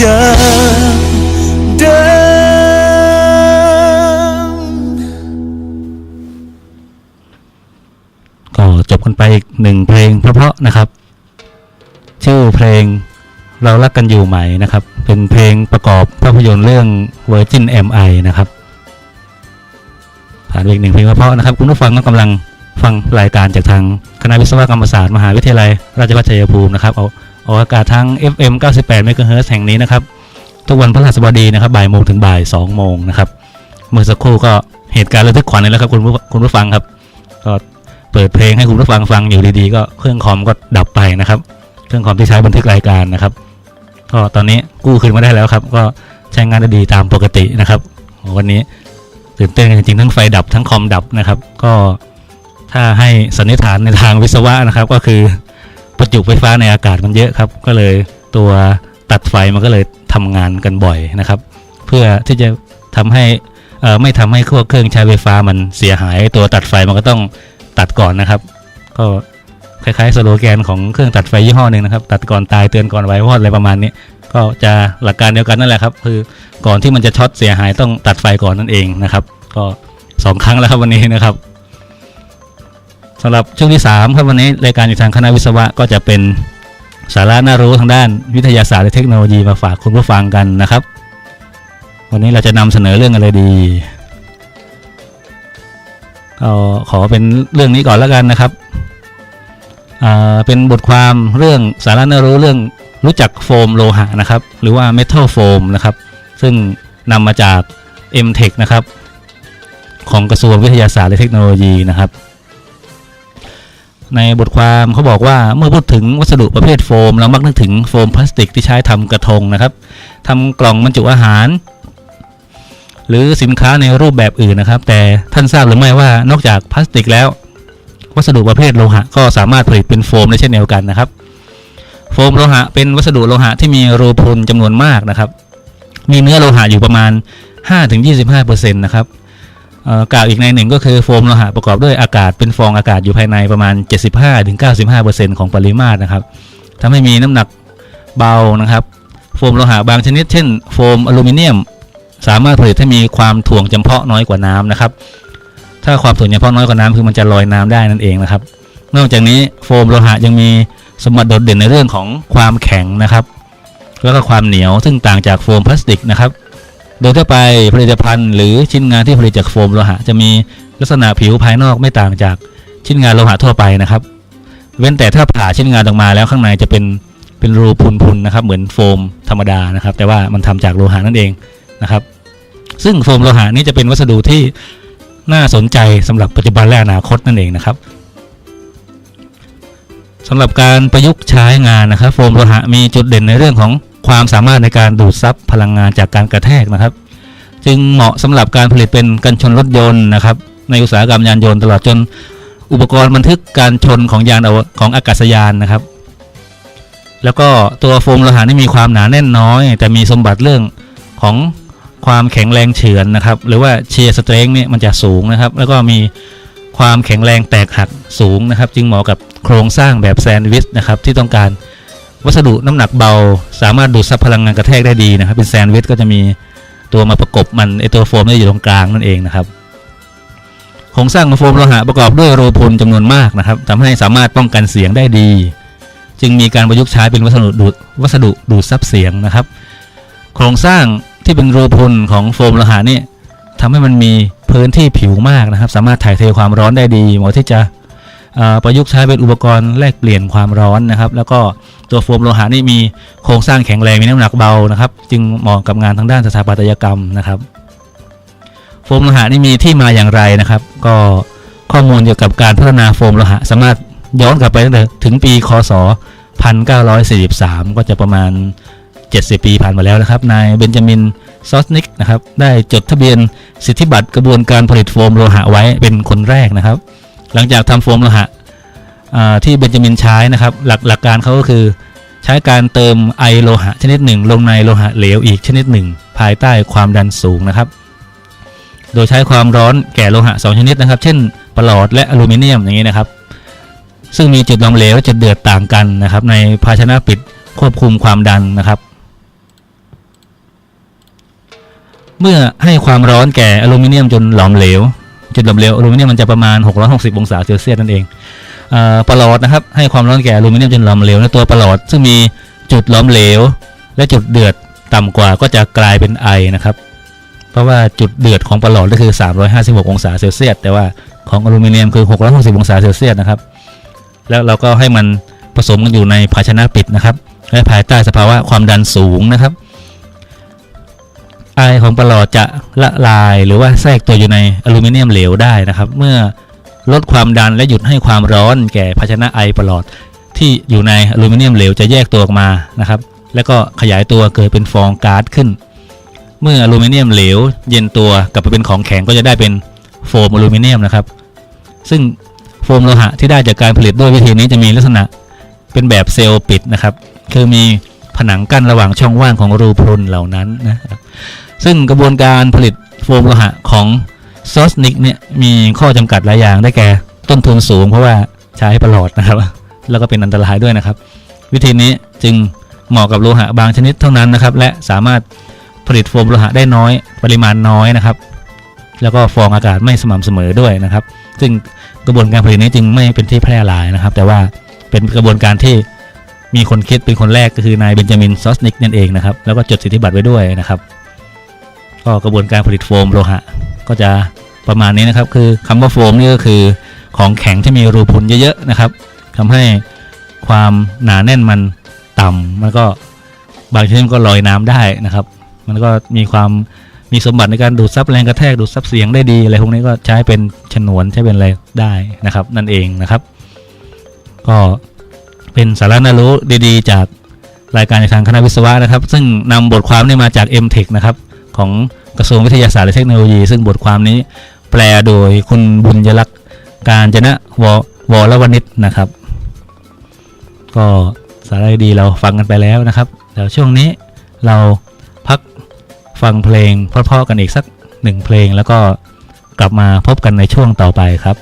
จากเดิมก็จบกันไปอีกหนึ่งเพลงเพราะๆนะครับ ชื่อเพลงเรารักกันอยู่ไหมนะครับ เป็นเพลงประกอบภาพยนตร์เรื่อง Virgin MI นะครับผ่านอีกหนึ่งเพลงเพราะๆนะครับ คุณผู้ฟังก็กำลังฟังรายการจากทางคณะวิศวกรรมศาสตร์มหาวิทยาลัย ราชภัฏชัยภูมินะครับเอา ออกอากาศทาง FM 98 MHz แห่งนี้นะครับ ทุกวันพฤหัสบดีนะครับบ่ายโมงถึงบ่ายสองโมงนะครับ เมื่อสักครู่ก็เหตุการณ์ระทึกขวัญเลยแล้วครับคุณผู้คุณผู้ฟังครับ ก็เปิดเพลงให้คุณผู้ฟังฟังอยู่ดีๆ ก็เครื่องคอมก็ดับไปนะครับ เครื่องคอมที่ใช้บันทึกรายการนะครับ ก็ตอนนี้กู้คืนมาได้แล้วครับ ก็ใช้งานได้ดีตามปกตินะครับ วันนี้ตื่นเต้นกันจริงๆทั้งไฟดับทั้งคอมดับนะครับ ก็ถ้าให้สันนิษฐานในทางวิศวะนะครับ ก็คือ ประจุไฟฟ้าในอากาศมันเยอะครับ ก็เลยตัวตัดไฟมันก็เลยทำงานกันบ่อยนะครับ เพื่อที่จะทำให้อ่อไม่ทำให้เครื่องใช้ไฟฟ้ามันเสียหาย ตัวตัดไฟมันก็ต้องตัดก่อนนะครับ ก็คล้ายๆสโลแกนของเครื่องตัดไฟยี่ห้อหนึ่งนะครับ ตัดก่อนตายเตือนก่อนไว้วอดอะไรประมาณนี้ ก็จะหลักการเดียวกันนั่นแหละครับ คือก่อนที่มันจะช็อตเสียหายต้องตัดไฟก่อนนั่นเองนะครับ ก็สองครั้งแล้วครับวันนี้นะครับ สำหรับช่วงที่สามครับวันนี้รายการอยู่ทางคณะวิศวะก็จะเป็นสาระน่ารู้ทางด้านวิทยาศาสตร์และเทคโนโลยีมาฝากคุณผู้ฟังกันนะครับ วันนี้เราจะนำเสนอเรื่องอะไรดีก็ขอเป็นเรื่องนี้ก่อนแล้วกันนะครับเป็นบทความเรื่องสาระน่ารู้เรื่องรู้จักโฟมโลหะนะครับ หรือว่า metal foam นะครับ ซึ่งนำมาจาก MTech นะครับ ของกระทรวงวิทยาศาสตร์และเทคโนโลยีนะครับ ในบทความเขาบอกว่าเมื่อพูดถึงวัสดุประเภทโฟม เรามักนึกถึงโฟมพลาสติกที่ใช้ทำกระทงนะครับทำกล่องบรรจุอาหาร หรือสินค้าในรูปแบบอื่นนะครับ แต่ท่านทราบหรือไม่ว่านอกจากพลาสติกแล้ว วัสดุประเภทโลหะก็สามารถผลิตเป็นโฟมได้เช่นเดียวกันนะครับ โฟมโลหะเป็นวัสดุโลหะที่มีรูพุนจำนวนมากนะครับ มีเนื้อโลหะอยู่ประมาณ 5-25%นะครับเอ่อ กล่าวอีกในหนึ่งก็คือโฟมโลหะประกอบด้วยอากาศเป็นฟองอากาศอยู่ภายในประมาณ 75-95%ของปริมาตรนะครับทำให้มีน้ำหนักเบานะครับ โฟมโลหะบางชนิด เช่น โฟมอลูมิเนียม สามารถผลิตให้มีความถ่วงจำเพาะน้อยกว่าน้ำนะครับ ถ้าความถ่วงจำเพาะน้อยกว่าน้ำคือมันจะลอยน้ำได้นั่นเองนะครับ นอกจากนี้โฟมโลหะยังมีสมบัติโดดเด่นในเรื่องของความแข็งนะครับ แล้วก็ความเหนียวซึ่งต่างจากโฟมพลาสติกนะครับ โดยทั่วไปผลิตภัณฑ์หรือชิ้นงานที่ผลิตจากโฟมโลหะ จะมีลักษณะผิวภายนอกไม่ต่างจากชิ้นงานโลหะทั่วไปนะครับ เว้นแต่ถ้าผ่าชิ้นงานออกมาแล้วข้างในจะเป็นเป็นรูพุนๆนะครับ เหมือนโฟมธรรมดานะครับ แต่ว่ามันทำจากโลหะนั่นเองนะครับ ซึ่งโฟมโลหะนี้จะเป็นวัสดุที่น่าสนใจสำหรับปัจจุบันและอนาคตนั่นเองนะครับสำหรับการประยุกต์ใช้งานนะครับ โฟมโลหะมีจุดเด่นในเรื่องของความสามารถในการดูดซับพลังงานจากการกระแทกนะครับ จึงเหมาะสำหรับการผลิตเป็นกันชนรถยนต์นะครับ ในอุตสาหกรรมยานยนต์ตลอดจนอุปกรณ์บันทึกการชนของยานอของอากาศยานนะครับ แล้วก็ตัวโฟมโลหะนี่มีความหนาแน่นน้อย แต่มีสมบัติเรื่องของความแข็งแรงเฉือนนะครับ หรือว่าเชียร์สเตรนเนี่ยมันจะสูงนะครับ แล้วก็มีความแข็งแรงแตกหักสูงนะครับ จึงเหมาะกับโครงสร้างแบบแซนด์วิชนะครับที่ต้องการ วัสดุน้ำหนักเบา สามารถดูดซับพลังงานกระแทกได้ดีนะครับ เป็นแซนด์วิชก็จะมีตัวมาประกบมันไอตัวโฟมเนี่อยู่ตรงกลางนั่นเองนะครับโครงสร้างของโฟมโลหะประกอบด้วยโรพุนจำนวนมากนะครับทำให้สามารถป้องกันเสียงได้ดี จึงมีการประยุกต์ใช้เป็นวัสดุดูดวัสดุดูดซับเสียงนะครับ โครงสร้างที่เป็นรูพุนของโฟมโลหะนี่ทำให้มันมีพื้นที่ผิวมากนะครับ สามารถถ่ายเทความร้อนได้ดีเหมาะที่จะ ประยุกต์ใช้เป็นอุปกรณ์แลกเปลี่ยนความร้อนนะครับ แล้วก็ตัวโฟมโลหะนี่มีโครงสร้างแข็งแรงมีน้ำหนักเบานะครับ จึงเหมาะกับงานทางด้านสถาปัตยกรรมนะครับ โฟมโลหะนี่มีที่มาอย่างไรนะครับ ก็ข้อมูลเกี่ยวกับการพัฒนาโฟมโลหะ สามารถย้อนกลับไปตั้งแต่ถึงปีคศ 1943 ก็จะประมาณ 70 ปีผ่านมาแล้วนะครับ นายเบนจามินซอสนิกนะครับ ได้จดทะเบียนสิทธิบัตรกระบวนการผลิตโฟมโลหะไว้เป็นคนแรกนะครับ หลังจากทำโฟมโลหะที่เบนจามินใช้นะครับ หลักหลักการเขาก็คือ ใช้การเติมไอโลหะชนิดหนึ่ง ลงในโลหะเหลวอีกชนิดหนึ่ง ภายใต้ความดันสูงนะครับ โดยใช้ความร้อนแก่โลหะ 2 ชนิดนะครับ เช่นปลอดและอลูมิเนียมอย่างนี้นะครับ ซึ่งมีจุดลมเหลวและเดือดต่างกันนะครับ ในภาชนะปิดควบคุมความดันนะครับ เมื่อให้ความร้อนแก่อลูมิเนียมจนหลอมเหลว จุดหลอมเหลวอลูมิเนียมมันจะประมาณ 660 องศาเซลเซียสนั่นเองเอ่อประหลอดนะครับให้ความร้อนแก่อลูมิเนียมจนหลอมเหลวในตัวประหลอด ซึ่งมีจุดหลอมเหลว และจุดเดือดต่ำกว่าก็จะกลายเป็นไอนะครับ เพราะว่าจุดเดือดของประหลอดก็คือ 356 องศาเซลเซียสแต่ว่าของอลูมิเนียมคือ 660 องศาเซลเซียสนะครับ แล้วเราก็ให้มันผสมกันอยู่ในภาชนะปิดนะครับและภายใต้สภาวะความดันสูงนะครับ ไอของประหลอดจะละลายหรือว่าแทรกตัวอยู่ในอลูมิเนียมเหลวได้นะครับ เมื่อลดความดันและหยุดให้ความร้อนแก่ภาชนะไอประหลอด ที่อยู่ในอลูมิเนียมเหลวจะแยกตัวออกมานะครับ แล้วก็ขยายตัวเกิดเป็นฟองก๊าซขึ้น เมื่ออลูมิเนียมเหลว เย็นตัวกลับไปเป็นของแข็งก็จะได้เป็นโฟมอลูมิเนียมนะครับ ซึ่งโฟมโลหะที่ได้จากการผลิตด้วยวิธีนี้จะมีลักษณะเป็นแบบเซลล์ปิดนะครับ คือมีผนังกั้นระหว่างช่องว่างของรูพรุนเหล่านั้นนะครับ ซึ่งกระบวนการผลิตโฟมโลหะของซอสนิกเนี่ยมีข้อจำกัดหลายอย่างได้แก่ต้นทุนสูงเพราะว่าใช้ประหลอดนะครับ แล้วก็เป็นอันตรายด้วยนะครับ วิธีนี้จึงเหมาะกับโลหะบางชนิดเท่านั้นนะครับ และสามารถผลิตโฟมโลหะได้น้อย ปริมาณน้อยนะครับ แล้วก็ฟองอากาศไม่สม่ำเสมอด้วยนะครับ ซึ่งกระบวนการผลิตนี้จึงไม่เป็นที่แพร่หลายนะครับ แต่ว่าเป็นกระบวนการที่มีคนคิดเป็นคนแรกก็คือนายเบนจามินซอสนิกนั่นเองนะครับแล้วก็จดสิทธิบัตรไว้ด้วยนะครับ ก็กระบวนการผลิตโฟมโลหะ ก็จะประมาณนี้นะครับ คือคำว่าโฟมนี่ก็คือของแข็งที่มีรูพุนเยอะๆนะครับทำให้ความหนาแน่นมันต่ำมันก็บางชนิดมันก็ลอยน้ำได้นะครับ มันก็มีความมีสมบัติในการดูดซับแรงกระแทกดูดซับเสียงได้ดีอะไรพวกนี้ก็ใช้เป็นฉนวนใช้เป็นอะไรได้นะครับ นั่นเองนะครับ ก็เป็นสาระน่ารู้ดีๆ จากรายการในทางคณะวิศวะนะครับ ซึ่งนำบทความนี้มาจาก m t e c h นะครับ ของกระทรวงวิทยาศาสตร์และเทคโนโลยี ซึ่งบทความนี้แปลโดยคุณบุญยลักษ์การจนะววรวณิชนะครับ ก็สาระดีเราฟังกันไปแล้วนะครับเดี๋ยวช่วงนี้เราพักฟังเพลงเพราะๆกันอีกสักหนึ่งเพลงแล้วก็กลับมาพบกันในช่วงต่อไปครับ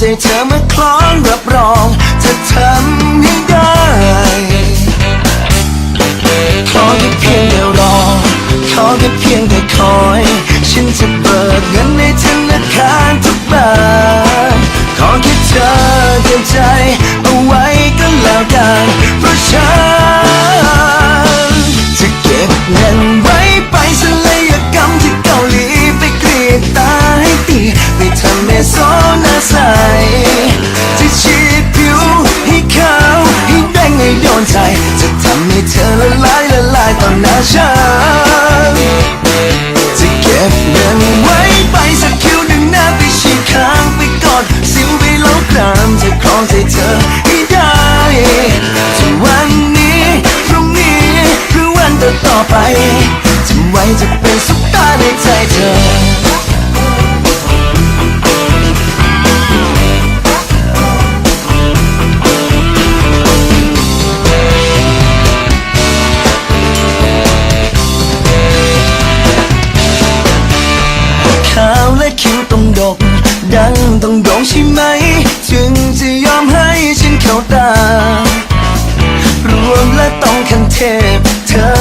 ใจเธอมาคล้องรับรองจะทำให้ได้ขอแค่เพียงแต่รอขอแค่เพียงแต่คอย ฉันจะเปิดเงินในธนาคารทุกบาทขอแค่เธอเตรียมใจ นใจ จะทำให้เธอละลายละลายต่อหน้าฉันจะเก็บเงินไว้ไปสักคิวหนึ่งหน้าไปฉีดค้างไปกอดสิวไปลบกรามจะครองใจเธอให้ได้จะวันนี้พรุ่งนี้หรือวันต่อไปจะไว้จะเป็นสุขตาในใจเธอ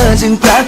เธ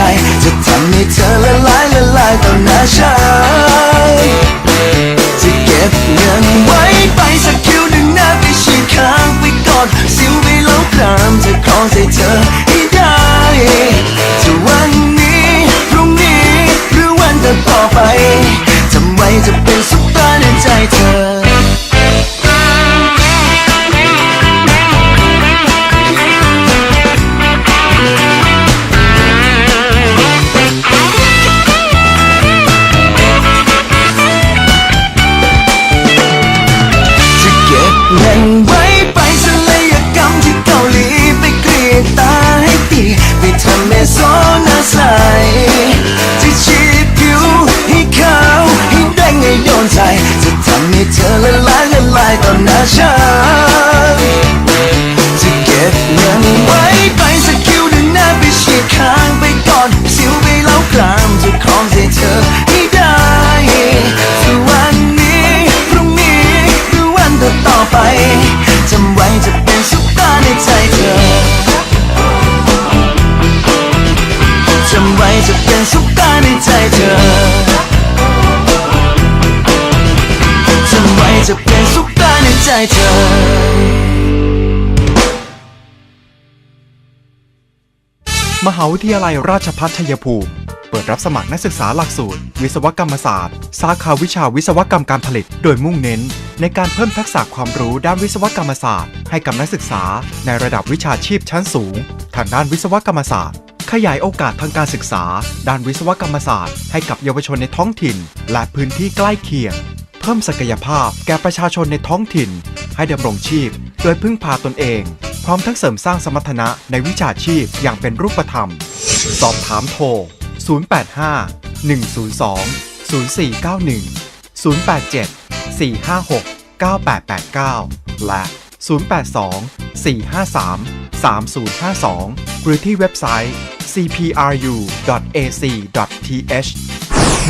ใจจะทำให้เธอละลายละลายต่อหน้าฉันจะเก็บเงินไว้ไปสักคิวหนึ่งนะไปฉีกค้างไปก่อนสิวไปแล้วครามจะคล้องใจเธอให้ได้จะวันนี้พรุ่งนี้หรือวันต่อไปทำไว้จะเป็นซุปตาในใจเธอ มหาวิทยาลัยราชภัฏชัยภูมิ เปิดรับสมัครนักศึกษาหลักสูตร วิศวกรรมศาสตร์ สาขาวิชาวิศวกรรมการผลิต โดยมุ่งเน้น ในการเพิ่มทักษะความรู้ด้านวิศวกรรมศาสตร์ ให้กับนักศึกษา ในระดับวิชาชีพชั้นสูง ทางด้านวิศวกรรมศาสตร์ ขยายโอกาสทางการศึกษา ด้านวิศวกรรมศาสตร์ ให้กับเยาวชนในท้องถิ่น และพื้นที่ใกล้เคียง เพิ่มศักยภาพแก่ประชาชนในท้องถิ่น ให้ดำรงชีพ โดยพึ่งพาตนเอง ร้อมทั้งเสริมสร้างสมรรถนะในวิชาชีพอย่างเป็นรูปธรรม สอบถามโทร 085 102 0491 087 456 9889 และ 082 453 3052 หรือที่เว็บไซต์ cpru.ac.th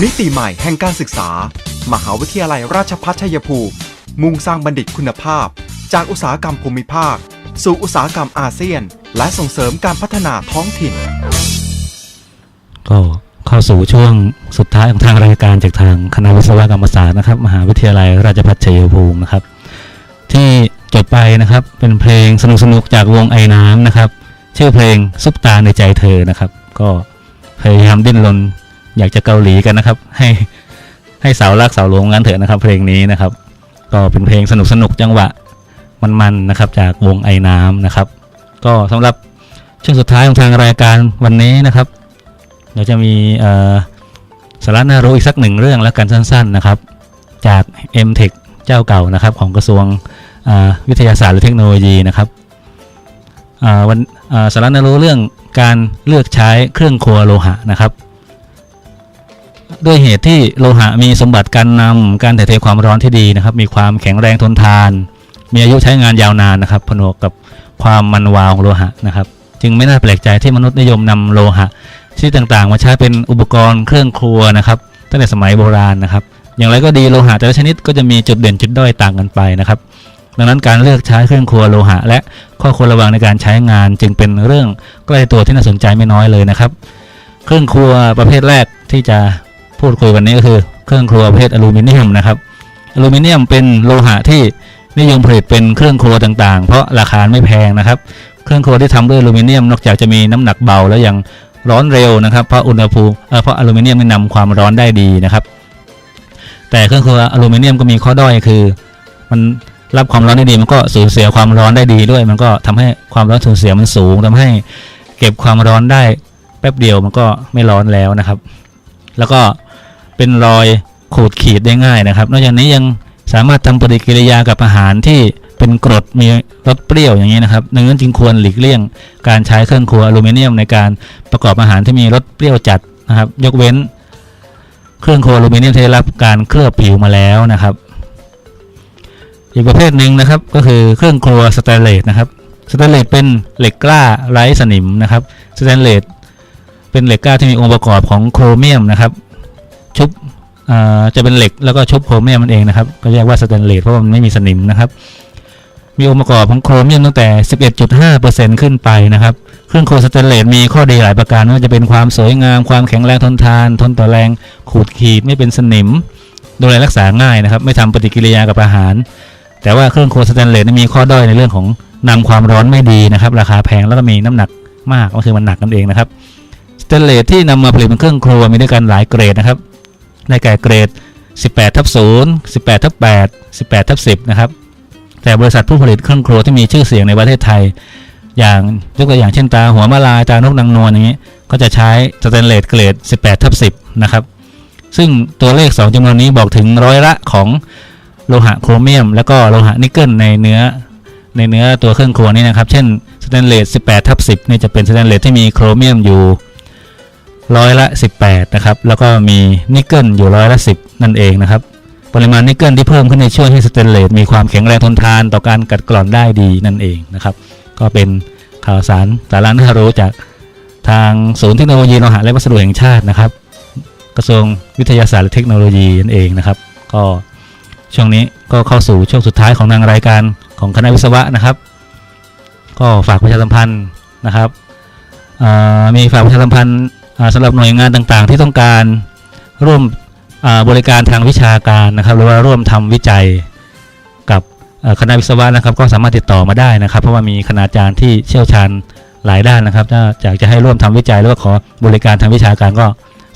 มิติใหม่แห่งการศึกษา มหาวิทยาลัยราชภัฏชัยภูมิ มุ่งสร้างบัณฑิตคุณภาพ จากอุตสาหกรรมภูมิภาค สู่อุตสาหกรรมอาเซียน และส่งเสริมการพัฒนาท้องถิ่น ก็เข้าสู่ช่วงสุดท้ายของทางรายการจากทางคณะวิศวกรรมศาสตร์นะครับ มหาวิทยาลัยราชภัฏชัยภูมินะครับ ที่จบไปนะครับเป็นเพลงสนุกๆจากวงไอ้น้ำนะครับ ชื่อเพลงซุปตาในใจเธอนะครับ ก็พยายามดิ้นรนอยากจะเกาหลีกันนะครับ ให้ให้สาวรักสาวหลงงันเถอะนะครับ เพลงนี้นะครับ ก็เป็นเพลงสนุกๆจังหวะ มันๆนะครับ จากวงไอ้น้ำนะครับ ก็สำหรับช่วงสุดท้ายของทางรายการวันนี้นะครับเดี๋ยวจะมีสาระน่ารู้อีกสักหนึ่งเรื่องแล้วกันสั้น ๆนะครับ จาก m t e c h เจ้าเก่านะครับ ของกระทรวงวิทยาศาสตร์และเทคโนโลยีนะครับวันสาระน่ารู้เรื่องการเลือกใช้เครื่องครัวโลหะนะครับ ด้วยเหตุที่โลหะมีสมบัติการนำการถ่ายเทความร้อนที่ดีนะครับ มีความแข็งแรงทนทาน มีอายุใช้งานยาวนานนะครับผนวกกับความมันวาวของโลหะนะครับ จึงไม่น่าแปลกใจที่มนุษย์นิยมนำโลหะชนิดต่างๆ มาใช้เป็นอุปกรณ์เครื่องครัวนะครับ ตั้งแต่สมัยโบราณนะครับ อย่างไรก็ดีโลหะแต่ละชนิดก็จะมีจุดเด่นจุดด้อยต่างกันไปนะครับ ดังนั้นการเลือกใช้เครื่องครัวโลหะ และข้อควรระวังในการใช้งาน จึงเป็นเรื่องใกล้ตัวที่น่าสนใจไม่น้อยเลยนะครับ เครื่องครัวประเภทแรกที่จะพูดคุยวันนี้ก็คือ เครื่องครัวประเภทอลูมิเนียมนะครับอลูมิเนียมเป็นโลหะที่ นิยมผลิตเป็นเครื่องครัวต่างๆ เพราะราคาไม่แพงนะครับ เครื่องครัวที่ทำด้วยอลูมิเนียมนอกจากจะมีน้ำหนักเบาแล้วยังร้อนเร็วนะครับ เพราะอุณหภูมิเอ่อเพราะอลูมิเนียมมันนำความร้อนได้ดีนะครับ แต่เครื่องครัวอลูมิเนียมก็มีข้อด้อยคือ มันรับความร้อนได้ดี มันก็สูญเสียความร้อนได้ดีด้วย มันก็ทำให้ความร้อนสูญเสียมันสูงทำให้เก็บความร้อนได้แป๊บเดียวมันก็ไม่ร้อนแล้วนะครับ แล้วก็เป็นรอยขูดขีดได้ง่ายนะครับ นอกจากนี้ยัง สามารถทำปฏิกิริยากับอาหารที่เป็นกรดมีรสเปรี้ยวอย่างนี้นะครับดังนั้นจึงควรหลีกเลี่ยง การใช้เครื่องครัวอลูมิเนียมในการประกอบอาหารที่มีรสเปรี้ยวจัดนะครับ ยกเว้น เครื่องครัวอลูมิเนียมที่ได้รับการเคลือบผิวมาแล้วนะครับ อีกประเภทหนึ่งนะครับก็คือเครื่องครัวสแตนเลสนะครับสแตนเลสเป็นเหล็กกล้าไร้สนิมนะครับสแตนเลสเป็นเหล็กกล้าที่มีองค์ประกอบของโครเมียมนะครับ ชุบ จะเป็นเหล็กแล้วก็ชุบโครเมียมมันเองนะครับ ก็เรียกว่าสแตนเลสเพราะว่ามันไม่มีสนิมนะครับ มีองค์ประกอบของโครเมียมตั้งแต่ 11.5%ขึ้นไปนะครับ เครื่องครัวสแตนเลสมีข้อดีหลายประการไม่ว่าจะเป็นความสวยงาม ความแข็งแรงทนทาน ทนต่อแรงขูดขีดไม่เป็นสนิม ดูแลรักษาง่ายนะครับ ไม่ทำปฏิกิริยากับอาหาร แต่ว่าเครื่องครัวสแตนเลสมีข้อด้อยในเรื่องของนำความร้อนไม่ดีนะครับ ราคาแพงแล้วก็มีน้ำหนักมากก็คือมันหนักนั่นเองนะครับสแตนเลสที่นำมาผลิตเป็นเครื่องครัวมีด้วยกันหลายเกรดนะครับ ในแก่เกรด 18ทับ0 18ทับ8 18ทับ10 นะครับ แต่บริษัทผู้ผลิตเครื่องครัวที่มีชื่อเสียงในประเทศไทย อย่างยกตัวอย่างเช่นตาหัวมะลายตานกนางนวลอย่างนี้ ก็จะใช้สแตนเลสเกรด 18ทับ10 นะครับ ซึ่งตัวเลข 2จำนวนนี้บอกถึงร้อยละของโลหะโครเมียม แล้วก็โลหะนิกเกิลในเนื้อในเนื้อตัวเครื่องครัวนี้นะครับ เช่นสแตนเลส 18ทับ10นี่จะเป็นสแตนเลสที่มีโครเมียมอยู่ ร้อยละ 18 นะครับ แล้วก็มีนิกเกิลอยู่ร้อยละ 10 นั่นเองนะครับ ปริมาณนิกเกิลที่เพิ่มขึ้นในช่วยให้สเตนเลสมีความแข็งแรงทนทานต่อการกัดกร่อนได้ดีนั่นเองนะครับ ก็เป็นข่าวสารสาระน่ารู้จากทางศูนย์เทคโนโลยีโลหะและวัสดุแห่งชาตินะครับ กระทรวงวิทยาศาสตร์และเทคโนโลยีนั่นเองนะครับ ก็ช่วงนี้ก็เข้าสู่ช่วงสุดท้ายของทางรายการของคณะวิศวะนะครับ ก็ฝากประชาสัมพันธ์นะครับมีฝากประชาสัมพันธ์ สำหรับหน่วยงานต่างๆ ที่ต้องการร่วมบริการทางวิชาการนะครับ หรือว่าร่วมทำวิจัยกับคณะวิศวะนะครับ ก็สามารถติดต่อมาได้นะครับ เพราะว่ามีคณาจารย์ที่เชี่ยวชาญหลายด้านนะครับ ถ้าอยากจะให้ร่วมทำวิจัยหรือว่าขอบริการทางวิชาการก็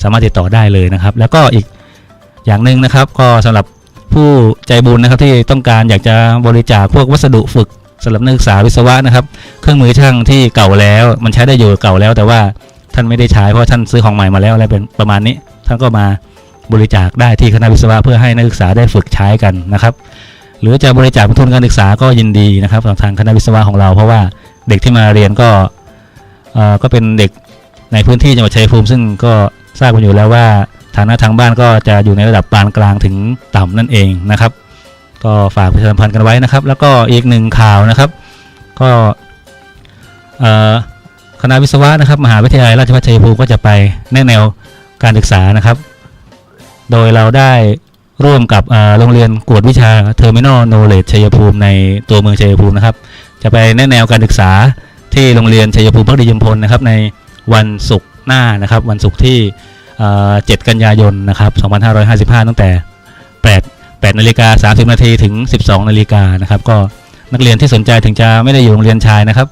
สามารถติดต่อได้เลยนะครับ แล้วก็อีกอย่างหนึ่งนะครับก็สำหรับผู้ใจบุญนะครับที่ต้องการอยากจะบริจาคพวกวัสดุฝึกสำหรับนักศึกษาวิศวะนะครับ เครื่องมือช่างที่เก่าแล้ว มันใช้ได้อยู่เก่าแล้ว แต่ว่า ท่านไม่ได้ใช้เพราะท่านซื้อของใหม่มาแล้วอะไรเป็นประมาณนี้ ท่านก็มาบริจาคได้ที่คณะวิศวะเพื่อให้นักศึกษาได้ฝึกใช้กันนะครับ หรือจะบริจาคเป็นทุนการศึกษาก็ยินดีนะครับทางคณะวิศวะของเรา เพราะว่าเด็กที่มาเรียนก็เออก็เป็นเด็กในพื้นที่จังหวัดชัยภูมิซึ่งก็ทราบกันอยู่แล้วว่าฐานะทางบ้านก็จะอยู่ในระดับปานกลางถึงต่ำนั่นเองนะครับ ก็ฝากประชาสัมพันธ์กันไว้นะครับ แล้วก็อีกหนึ่งข่าวนะครับ ก็เอ่อ คณะวิศวะนะครับ มหาวิทยาลัยราชภัฏชัยภูมิก็จะไปแนแนวการศึกษานะครับ โดยเราได้ร่วมกับโรงเรียนกวดวิชา Terminal Knowledge ชัยภูมิในตัวเมืองชัยภูมินะครับ จะไปแนแนวการศึกษาที่โรงเรียนชัยภูมิพักดียมพลนะครับในวันศุกร์หน้านะครับ วันศุกร์ที่เอ่อ7กันยายนนะครับ 2555 ตั้งแต่ 8 8นาฬิกา30นาทีถึง 12นาฬิกานะครับ ก็นักเรียนที่สนใจถึงจะไม่ได้อยู่โรงเรียนชายนะครับ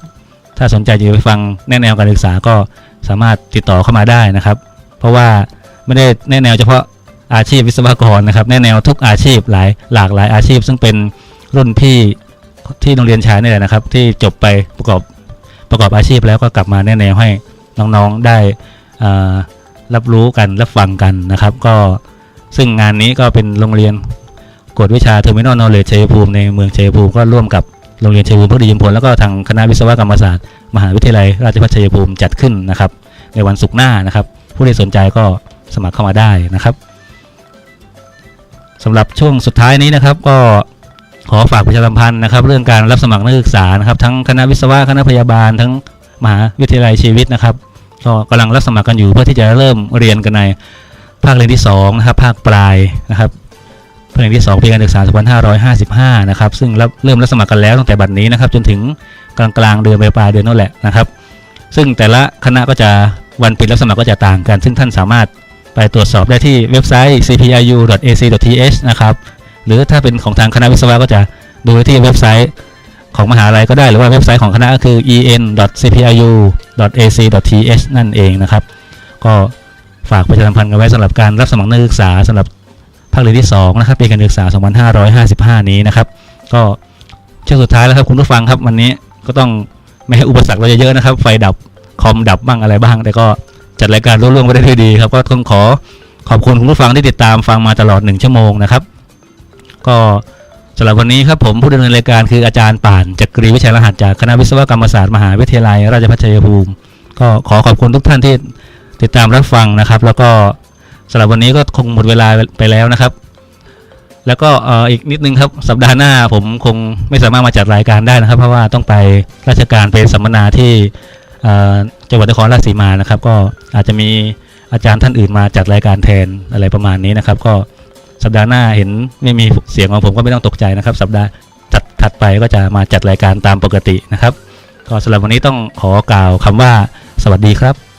ถ้าสนใจจะไปฟังแนแนวการศึกษาก็สามารถติดต่อเข้ามาได้นะครับ เพราะว่าไม่ได้แนแนวเฉพาะอาชีพวิศวกรนะครับ แนแนวทุกอาชีพหลายหลากหลายอาชีพ ซึ่งเป็นรุ่นพี่ที่โรงเรียนชายนี่แหละนะครับ ที่จบไปประกอบประกอบอาชีพแล้วก็กลับมาแนแนวให้น้องๆได้รับรู้กันรับฟังกันนะครับ ก็ซึ่งงานนี้ก็เป็นโรงเรียนกวดวิชา Terminal Knowledge ชัยภูมิในเมืองชัยภูมิก็ร่วมกับ โรงเรียนชัยภูมิพักดียมพลแล้วก็ทางคณะวิศวกรรมศาสตร์ มหาวิทยาลัยราชภัฏชัยภูมิจัดขึ้นนะครับ ในวันศุกร์หน้านะครับ ผู้ที่สนใจก็สมัครเข้ามาได้นะครับสำหรับช่วงสุดท้ายนี้นะครับ ก็ขอฝากประชาสัมพันธ์นะครับ เรื่องการรับสมัครนักศึกษานะครับ ทั้งคณะวิศวะคณะพยาบาล ทั้งมหาวิทยาลัยชีวิตนะครับก็กำลังรับสมัครกันอยู่เพื่อที่จะเริ่มเรียนกันในภาคเรียนที่2นะครับภาคปลายนะครับ เรียนที่2ปีการศึกษา 2555 นะครับ ซึ่งเริ่มรับสมัครกันแล้วตั้งแต่บัดนี้นะครับ จนถึงกลางกลางเดือนปลายเดือนนั่นแหละนะครับ ซึ่งแต่ละคณะก็จะวันปิดรับสมัครก็จะต่างกัน ซึ่งท่านสามารถไปตรวจสอบได้ที่เว็บไซต์ cpiu.ac.th นะครับ หรือถ้าเป็นของทางคณะวิศวะก็จะดูที่เว็บไซต์ของมหาลัยก็ได้หรือว่าเว็บไซต์ของคณะก็คือ en.cpiu.ac.th นั่นเองนะครับ ก็ฝากประชาสัมพันธ์กันไว้สำหรับการรับสมัครนักศึกษาสำหรับ ภาคเรียนที่2นะครับปีการศึกษา 2555 นี้นะครับ ก็ช่วงสุดท้ายแล้วครับคุณผู้ฟังครับวันนี้ก็ต้องไม่ให้อุปสรรคเราเยอะๆนะครับ ไฟดับคอมดับบ้างอะไรบ้าง แต่ก็จัดรายการรุ่ล่วงไปได้ด้วยดีครับ ก็ต้องขอขอบคุณคุณผู้ฟังที่ติดตามฟังมาตลอด 1 ชั่วโมงนะครับ ก็สำหรับวันนี้ครับผมผู้ดำเนินรายการคืออาจารย์ป่านจักรีวิชัยรหัสจากคณะวิศวกรรมศาสตร์มหาวิทยาลัย ราชภัฏชัยภูมิ ก็ขอขอบคุณทุกท่านที่ติดตามรับฟังนะครับ แล้วก็ สำหรับวันนี้ก็คงหมดเวลาไปแล้วนะครับ แล้วก็อีกนิดนึงครับสัปดาห์หน้าผมคงไม่สามารถมาจัดรายการได้นะครับ เพราะว่าต้องไปราชการไปสัมมนาที่จังหวัดนครราชสีมานะครับ ก็อาจจะมีอาจารย์ท่านอื่นมาจัดรายการแทนอะไรประมาณนี้นะครับ ก็สัปดาห์หน้าเห็นไม่มีเสียงของผมก็ไม่ต้องตกใจนะครับ สัปดาห์ถัดถัดไปก็จะมาจัดรายการตามปกตินะครับ ก็สำหรับวันนี้ต้องขอกล่าวคำว่าสวัสดีครับ